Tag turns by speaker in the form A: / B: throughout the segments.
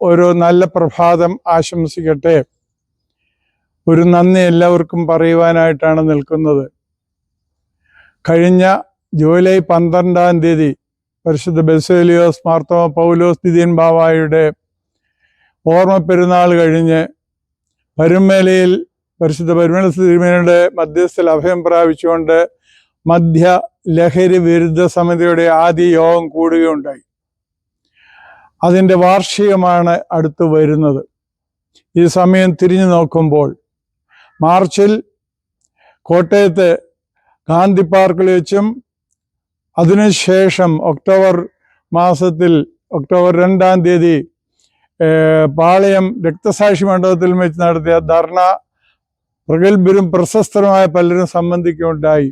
A: ഒരു നല്ല പ്രഭാതം ആശംസിക്കട്ടെ. ഒരു നന്ദി എല്ലാവർക്കും പറയുവാനായിട്ടാണ് നിൽക്കുന്നത്. കഴിഞ്ഞ ജൂലൈ പന്ത്രണ്ടാം തീയതി പരിശുദ്ധ ബെസേലിയോസ് മാർത്തോമ പൗലോസ് ദിദിയൻ ബാവായുടെ ഓർമ്മ പെരുന്നാൾ കഴിഞ്ഞ് പരുമേലയിൽ പരിശുദ്ധ പരുമേല തിരുമേനയുടെ മധ്യസ്ഥൽ അഭയം പ്രാപിച്ചുകൊണ്ട് മധ്യ ലഹരി വിരുദ്ധ സമിതിയുടെ ആദ്യ യോഗം കൂടുകയുണ്ടായി. അതിന്റെ വാർഷികമാണ് അടുത്ത് വരുന്നത്. ഈ സമയം തിരിഞ്ഞു നോക്കുമ്പോൾ മാർച്ചിൽ കോട്ടയത്ത് ഗാന്ധി പാർക്കിൽ വെച്ചും അതിനുശേഷം ഒക്ടോബർ മാസത്തിൽ ഒക്ടോബർ രണ്ടാം തീയതി പാളയം രക്തസാക്ഷി മണ്ഡപത്തിൽ വെച്ച് നടത്തിയ ധർണ പ്രഗത്ഭരും പ്രശസ്തരുമായ പലരും സംബന്ധിക്കുകയുണ്ടായി.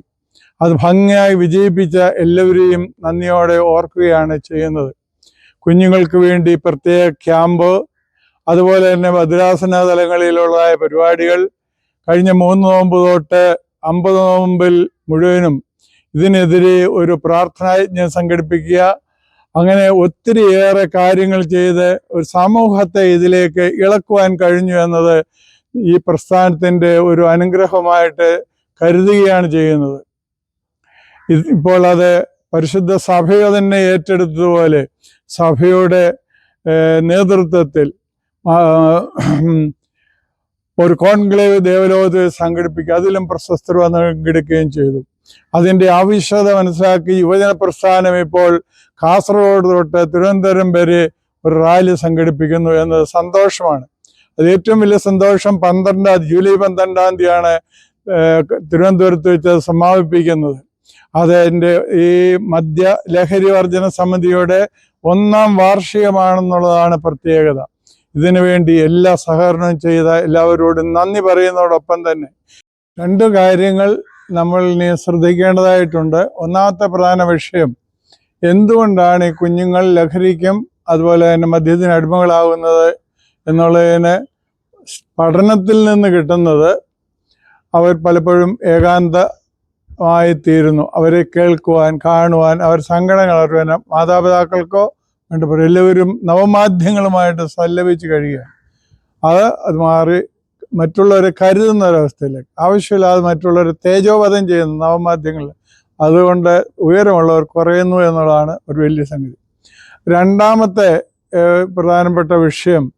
A: അത് ഭംഗിയായി വിജയിപ്പിച്ച എല്ലാവരെയും നന്ദിയോടെ ഓർക്കുകയാണ് ചെയ്യുന്നത്. കുഞ്ഞുങ്ങൾക്ക് വേണ്ടി പ്രത്യേക ക്യാമ്പ് അതുപോലെ തന്നെ ഭദ്രാസന തലങ്ങളിലുള്ളതായ പരിപാടികൾ. കഴിഞ്ഞ മൂന്ന് നോമ്പ് തൊട്ട് അമ്പത് നോമ്പിൽ മുഴുവനും ഇതിനെതിരെ ഒരു പ്രാർത്ഥനായജ്ഞം സംഘടിപ്പിക്കുക. അങ്ങനെ ഒത്തിരിയേറെ കാര്യങ്ങൾ ചെയ്ത് ഒരു സമൂഹത്തെ ഇതിലേക്ക് ഇളക്കുവാൻ കഴിഞ്ഞു എന്നത് ഈ പ്രസ്ഥാനത്തിന്റെ ഒരു അനുഗ്രഹമായിട്ട് കരുതുകയാണ് ചെയ്യുന്നത്. ഇപ്പോൾ അത് പരിശുദ്ധ സഭയെ തന്നെ ഏറ്റെടുത്തതുപോലെ സഭയുടെ നേതൃത്വത്തിൽ ഒരു കോൺക്ലേവ് ദേവലോകത്തിൽ സംഘടിപ്പിക്കുക അതിലും പ്രശസ്തർ പങ്കെടുക്കുകയും ചെയ്തു. അതിന്റെ ആവശ്യകത മനസ്സിലാക്കി യുവജന പ്രസ്ഥാനം ഇപ്പോൾ കാസർഗോഡ് തൊട്ട് തിരുവനന്തപുരം വരെ ഒരു റാലി സംഘടിപ്പിക്കുന്നു എന്നത് സന്തോഷമാണ്. അത് ഏറ്റവും വലിയ സന്തോഷം പന്ത്രണ്ടാം ജൂലൈ പന്ത്രണ്ടാം തീയതിയാണ് തിരുവനന്തപുരത്ത് വെച്ച് സമാപിപ്പിക്കുന്നത്. അത് എന്റെ ഈ മദ്യ ലഹരി വർജന സമിതിയുടെ ഒന്നാം വാർഷികമാണെന്നുള്ളതാണ് പ്രത്യേകത. ഇതിനു വേണ്ടി എല്ലാ സഹകരണവും ചെയ്ത എല്ലാവരോടും നന്ദി പറയുന്നതോടൊപ്പം തന്നെ രണ്ട് കാര്യങ്ങൾ നമ്മൾ ശ്രദ്ധിക്കേണ്ടതായിട്ടുണ്ട്. ഒന്നാമത്തെ പ്രധാന വിഷയം എന്തുകൊണ്ടാണ് ഈ കുഞ്ഞുങ്ങൾ ലഹരിക്കും അതുപോലെ തന്നെ മദ്യത്തിന് അടിമകളാകുന്നത് എന്നുള്ളതിന് പഠനത്തിൽ നിന്ന് കിട്ടുന്നത്. അവർ പലപ്പോഴും ഏകാന്തമായി തീരുന്നു അവരെ കേൾക്കുവാൻ കാണുവാൻ അവർ സങ്കടങ്ങൾ അറിയാൻ മാതാപിതാക്കൾക്കോ വേണ്ട എല്ലാവരും നവമാധ്യങ്ങളുമായിട്ട് സല്ലപിച്ച് കഴിയുകയാണ്. അത് അത് മാറി മറ്റുള്ളവരെ കരുതുന്ന ഒരവസ്ഥയിലേക്ക്. ആവശ്യമില്ലാതെ മറ്റുള്ളവരെ തേജോവധം ചെയ്യുന്നു നവമാധ്യമങ്ങളിൽ. അതുകൊണ്ട് ഉയരമുള്ളവർ കുറയുന്നു എന്നുള്ളതാണ് ഒരു വലിയ സംഗതി. രണ്ടാമത്തെ പ്രധാനപ്പെട്ട വിഷയം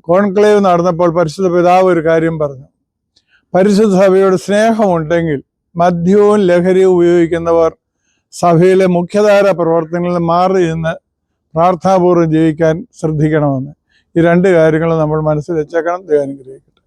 A: കോൺക്ലേവ് നടന്നപ്പോൾ പരിശുദ്ധ പിതാവ് ഒരു കാര്യം പറഞ്ഞു. പരിശുദ്ധ സഭയോട് സ്നേഹമുണ്ടെങ്കിൽ മദ്യവും ലഹരിയും ഉപയോഗിക്കുന്നവർ സഭയിലെ മുഖ്യധാര പ്രവർത്തനങ്ങളിൽ മാറി നിന്ന് പ്രാർത്ഥനാപൂർവം ജീവിക്കാൻ ശ്രദ്ധിക്കണമെന്ന് ഈ രണ്ട് കാര്യങ്ങൾ നമ്മൾ മനസ്സിൽ വെച്ചേക്കണം ദൈവാനുഗ്രഹിക്കും